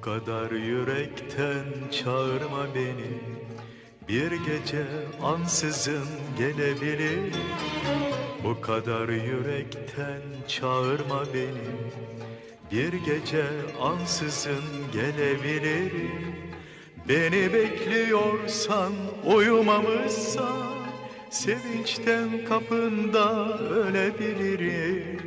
kadar yürekten çağırma beni. Bir gece ansızın gelebilir. Bu kadar yürekten çağırma beni. Bir gece ansızın gelebilirim Beni bekliyorsan uyumamışsan Sevinçten kapında ölebilirim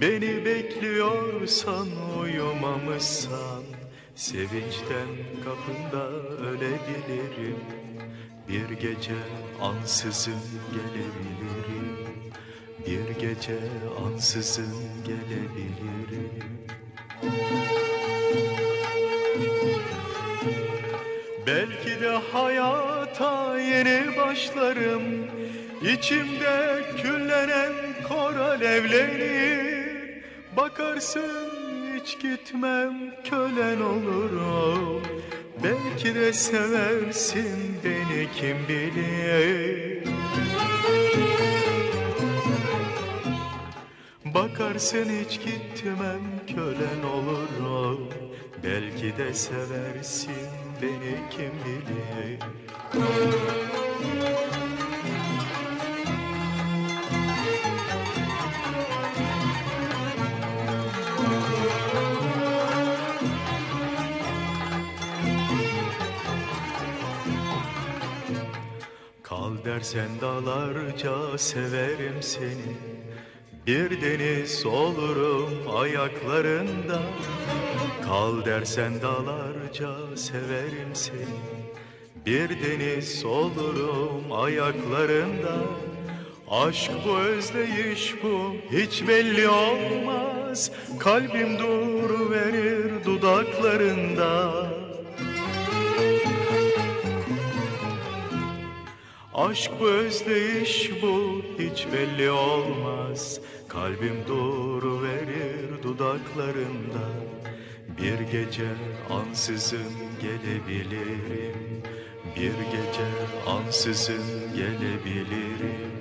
Beni bekliyorsan uyumamışsan Sevinçten kapında ölebilirim Bir gece ansızın gelebilirim. Bir gece ansızın gelebilirim. Belki de hayata yeni başlarım. İçimde küllenen kor alevleri Bakarsın hiç gitmem kölen olurum Belki de seversin beni kim bilir? Bakarsın hiç gitmem kölen olurum Belki de seversin beni kim bilir Kal dersen dağlarca severim seni. Bir deniz olurum ayaklarında. Kal dersen dağlarca severim seni. Bir deniz olurum ayaklarında. Aşk bu özleyiş bu hiç belli olmaz. Kalbim dur verir dudaklarında Aşk bu özdeyiş bu hiç belli olmaz. Kalbim doğru verir dudaklarında. Bir gece ansızın gelebilirim. Bir gece ansızın gelebilirim